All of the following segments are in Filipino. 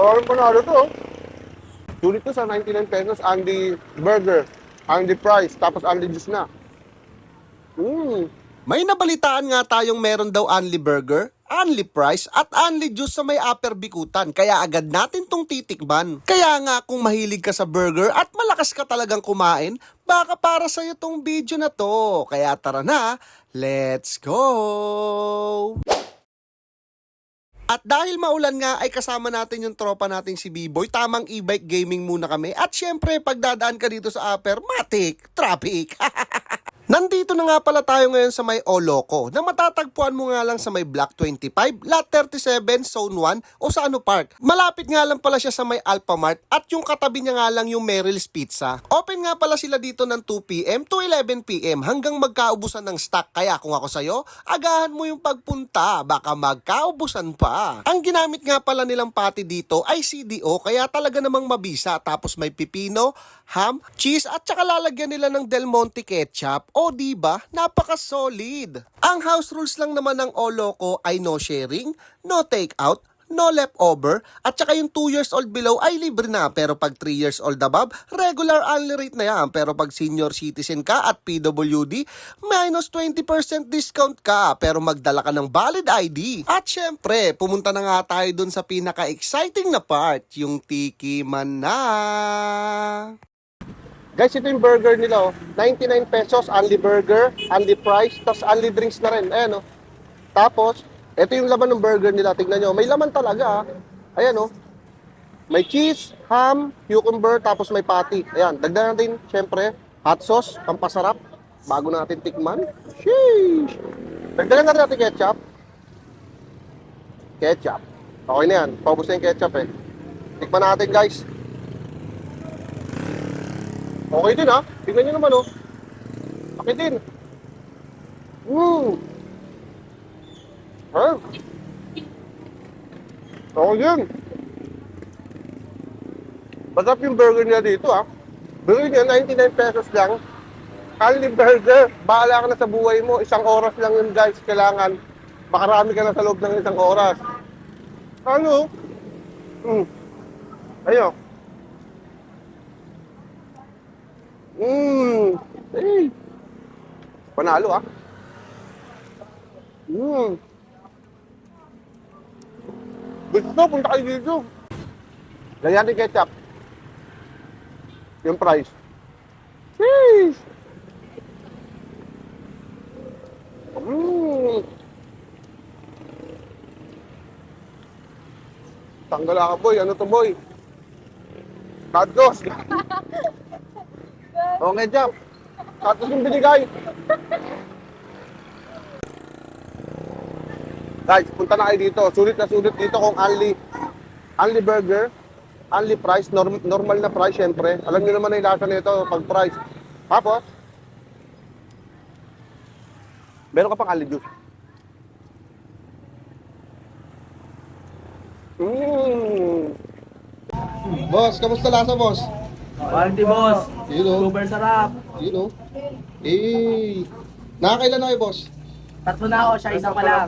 Parang panalo to. Sulit sa 99 pesos, Andy Burger, Andy Price, tapos Andy Juice na. Mm. May nabalitaan nga tayong meron daw Unli Burger, Unli Price at Unli Juice sa may upper bikutan. Kaya agad natin tong titikman. Kaya nga kung mahilig ka sa burger at malakas ka talagang kumain, baka para sa'yo tong video na to. Kaya tara na, let's go! At dahil maulan nga ay kasama natin yung tropa nating si B-Boy, tamang e-bike gaming muna kami. At syempre, pagdadaan ka dito sa upper, matik, traffic. Nandito na nga pala tayo ngayon sa may Oloco na matatagpuan mo nga lang sa may Block 25, Lot 37, Zone 1 o sa ano Park. Malapit nga lang pala siya sa may Alphamart at yung katabi niya nga lang yung Merrill's Pizza. Open nga pala sila dito ng 2pm to 11pm hanggang magkaubusan ng stock. Kaya kung ako sa'yo, agahan mo yung pagpunta, baka magkaubusan pa. Ang ginamit nga pala nilang pati dito ay CDO kaya talaga namang mabisa tapos may pipino, ham, cheese at saka lalagyan nila ng Del Monte ketchup. O di ba? Napaka-solid. Ang house rules lang naman ng Oloco ay no sharing, no take out, no leftover, at saka yung 2 years old below ay libre na. Pero pag 3 years old above, regular only rate na yan. Pero pag senior citizen ka at PWD, minus 20% discount ka. Pero magdala ka ng valid ID. At syempre, pumunta na nga tayo dun sa pinaka-exciting na part, yung tiki man na. Guys, ito yung burger nila, oh. 99 pesos, only burger, only price, tapos only drinks na rin. Ayan, oh. Tapos, ito yung laman ng burger nila. Tignan nyo, may laman talaga, ah. Ayan, oh. May cheese, ham, cucumber, tapos may patty. Ayan, dagdagan natin, syempre, hot sauce, pampasarap, bago natin tikman. Sheesh! Dagdagan natin natin ketchup. Ketchup. Okay na yan. Paubos na yung ketchup, eh. Tikman natin, guys. Okay din ha. Tingnan nyo naman oh. Okay din. Mmm. Ha? Okay din. Masarap yung burger niya dito ha. Burger niya, 99 pesos lang. Only burger. Bahala ka na sa buhay mo. Isang oras lang yun guys. Kailangan. Makarami ka na sa loob ng isang oras. Ano? Mm. Ayun. Mmm. Hey. Panalo ah. Mmm. Gusto, punta kayo dito. Lagyan natin ketchup. Yung price. Sheesh. Mmm. Tanggal ka boy. Ano to boy? Kadgos. Okay, jump. Tapos yung binigay. Guys, punta na kayo dito. Sulit na sulit dito kung only only burger, only price, norm, normal na price syempre. Alam niyo naman na yung nito pag price. Tapos, meron ka pang only juice. Mmm. Boss, kamusta lasa, boss? Quality boss. Yun o. Super sarap. Yun o. Eh, nakakailan na kayo, boss? Tatlo na ako, siya isa pa lang.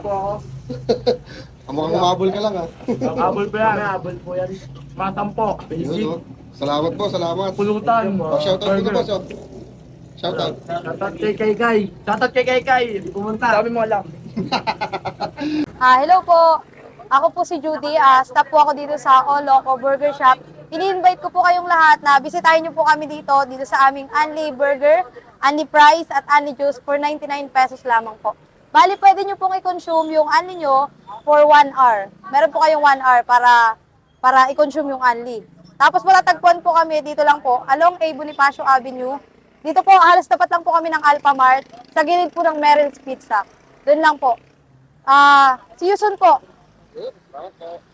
Ang mukhang umabol ka lang, ha? Abol pa yan. Abol po yan. Matampo. Yun, Basic. o. Salamat po, salamat. Pulutan. Oh, shoutout dito, boss, oh. Shoutout. Shoutout kay Kay Kay. Shoutout kay Kay Kay. Pumunta. Sabi mo alam. Ah, hello po. Ako po si Judy. Ah, staff po ako dito sa Oloco Burger Shop. Ini-invite ko po kayong lahat na bisitahin niyo po kami dito, dito sa aming Unli Burger, Unli Price at Unli Juice for 99 pesos lamang po. Bali, pwede niyo pong i-consume yung Unli nyo for 1 hour. Meron po kayong 1 hour para para i-consume yung Unli. Tapos matatagpuan po kami dito lang po, along A. Bonifacio Avenue. Dito po, halos tapat lang po kami ng Alphamart, sa gilid po ng Merrill's Pizza. Doon lang po. Ah, see you soon po. Salamat po.